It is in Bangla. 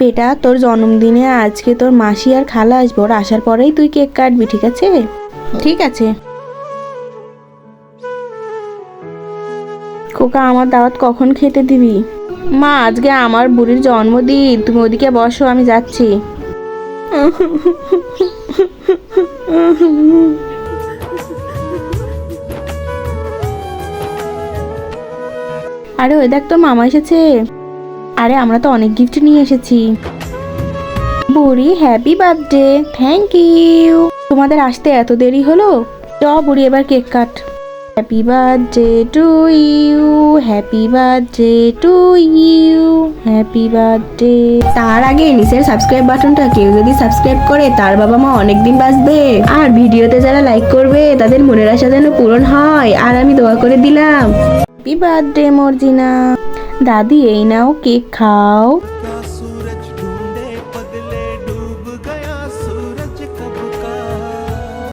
বেটা, তোর জন্মদিনে আজকে তোর মাসি আর খালা আসব আসার পরেই তুই কেক কাটবি, ঠিক আছে? ঠিক আছে। খোকা, আমার দাওয়াত কখন খেতে দিবি? মা, আজকে আমার বুড়ির জন্মদিন, তুমি ওদিকে বসো, আমি যাচ্ছি। আরে, ওই দেখ, তোর মামা এসেছে। আরে আমরা তো অনেক গিফট নিয়ে এসেছি। বুড়ি হ্যাপি বার্থডে থ্যাংক ইউ তোমাদের আসতে এত দেরি হলো? চ বুড়ি, এবার cake cut. Happy birthday to you happy birthday to you happy birthday তার আগে নিচের সাবস্ক্রাইব বাটনটা কেউ যদি সাবস্ক্রাইব করে, তার বাবা মা অনেক দিন বাঁচবে। আর ভিডিওতে যারা লাইক করবে, তাদের মনের আশা যেন পূরণ হয়। আর আমি দোয়া করে দিলাম। Happy birthday Morjina. দাদি এই নাও কেক খাও।